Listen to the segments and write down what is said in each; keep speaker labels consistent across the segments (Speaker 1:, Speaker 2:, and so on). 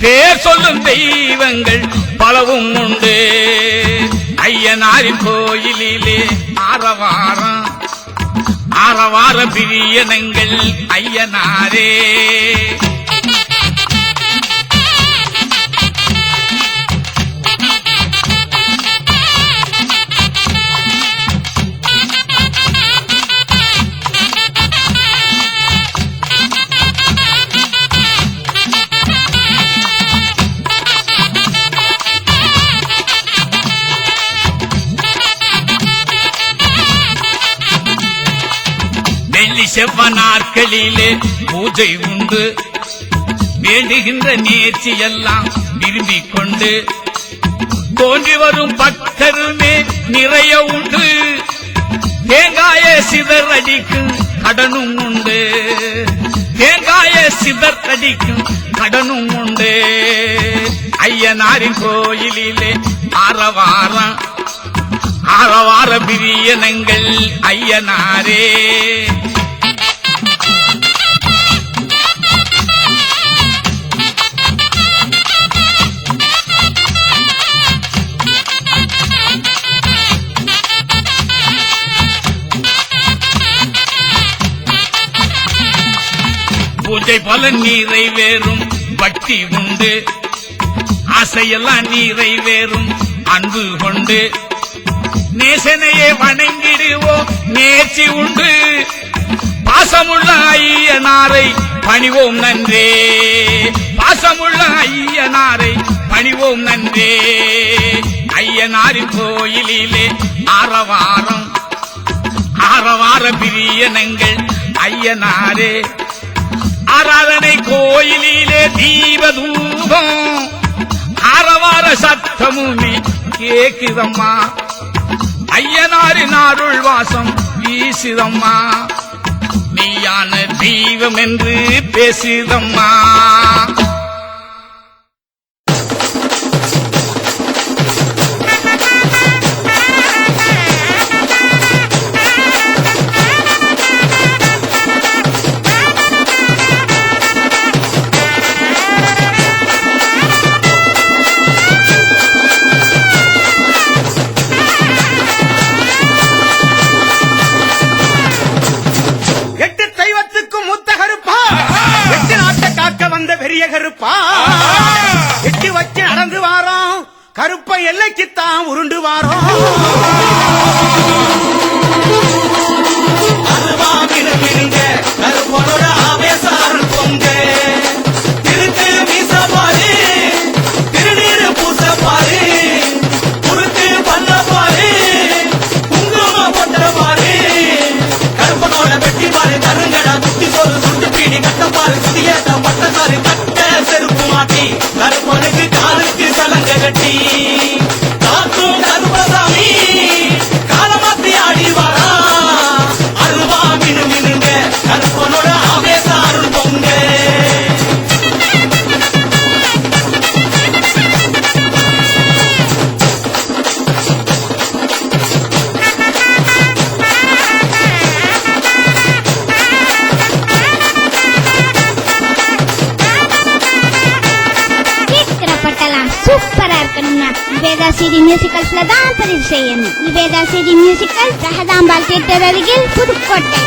Speaker 1: பேர் சொல்லும் தெய்வங்கள் பலவும் உண்டு. ஐயனாரின் கோயிலிலே ஆரவாரம் ஆரவார பிரியனங்கள் ஐயனாரே. வெள்ளி செவ்வ நாட்களிலே பூஜை உண்டு. வேண்டுகின்ற நேர்ச்சி எல்லாம் விரும்பிக் கொண்டு தோன்றி வரும் பக்தருமே நிறைய உண்டு. தேங்காய சிதர் அடிக்கும் கடனும் உண்டு. தேங்காய சிதர் அடிக்கும் கடனும் உண்டு. ஐயனாரின் கோயிலிலே ஆரவாரம் ஆரவார பிரியனங்கள் ஐயனாரே. பூஜை பலன் நிறைவேறும் பக்தி உண்டு. ஆசையெல்லாம் நிறைவேறும் அன்பு கொண்டு. நேசனையே வணங்கிடுவோம் நேர்ச்சி உண்டு. பாசமுள்ள ஐயனாரை பணிவோம் நன்றே. பாசமுள்ள ஐயனாரை பணிவோம் நன்றே. ஐயனாரின் கோயிலிலே ஆரவாரம் ஆரவார பிரியனங்கள் ஐயனாரே. ஆராதனை கோயிலிலே தீபதூபம். ஆரவார சத்தமுமே கேக்குதம்மா. ஐயனாரின் அருள் வாசம் வீசுதம்மா. நீயான தெய்வம் என்று பேசுதம்மா.
Speaker 2: ಮ್ಯೂಸಿಕಲ್ಸ್ ಲದ ಪರಿಚಯ ಈ ವೇದ ಸಿರಿ ಮ್ಯೂಸಿಕಲ್ ರಹದಾಂಬಾಲ್ ಥಿಯೇಟರ್ ಅಲ್ಲಿಗೆ ಪುದುಕೋಟೆ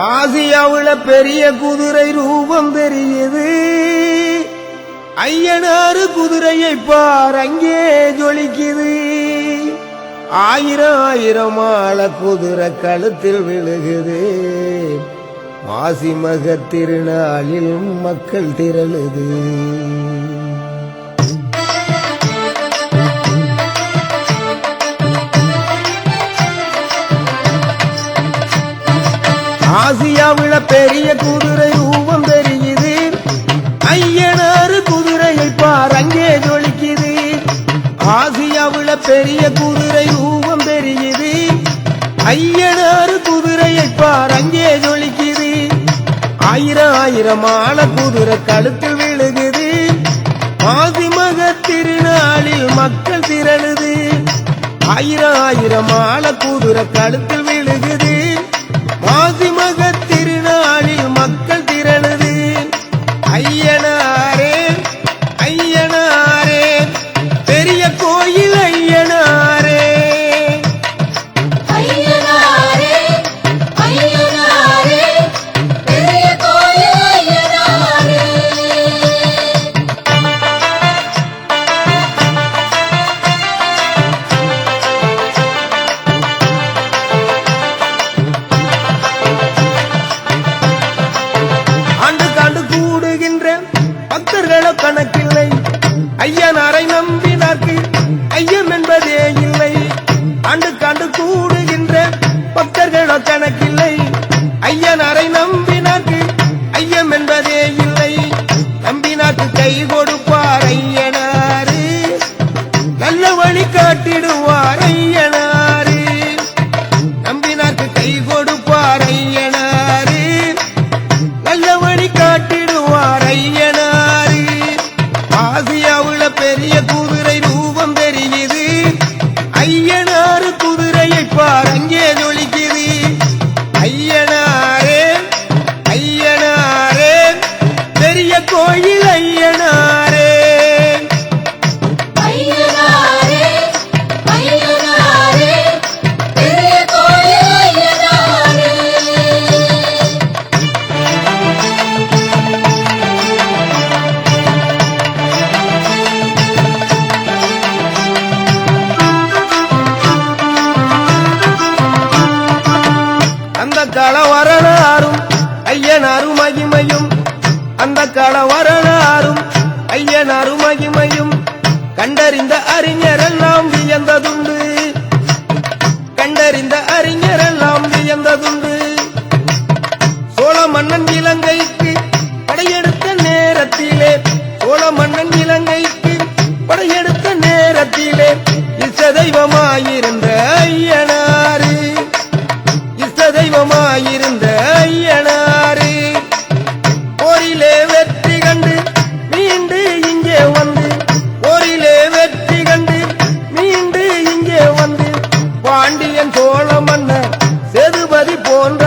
Speaker 3: ஆசியாவுல பெரிய குதிரை ரூபம் தெரியுது ஐயனாறு குதிரையை பார் அங்கே ஜொலிக்குது. ஆயிரம் ஆயிரம் ஆள குதிரை கழுத்தில் விழுகுது. மாசி மக திருநாளில் மக்கள் திரளுது. ஆசியாவுல பெரிய குதிரை ரூபம் தெரியுது ஐயனாறு குதிரையை பார் அங்கே ஜொலிக்குது. ஆசியாவுல பெரிய குதிரை ரூபம் தெரியுது ஐயனாறு குதிரையை பார் அங்கே ஜொலிக்குது. ஆயிரம் ஆயிரம் ஆள குதிரை கழுத்தில் விழுகுது. மாசி திருநாளில் மக்கள் திரளுது. ஆயிரம் ஆயிரம் ஆள குதிரை கழுத்தில் ஐயம் என்பதே இல்லை நம்பினார்க்கு கை மகிமையும் அந்த களவரனாரும் ஐயனாறு மகிமையும் கண்டறிந்த அறிஞரெல்லாம் வியந்ததுண்டு. கண்டறிந்த அறிஞரெல்லாம் வியந்ததுண்டு. சோழ மன்னன் இலங்கைக்கு படையெடுத்த நேரத்திலே சோழ மன்னன் இலங்கை பாண்டியன் சோழ மன்னர் செதுபதி போன்ற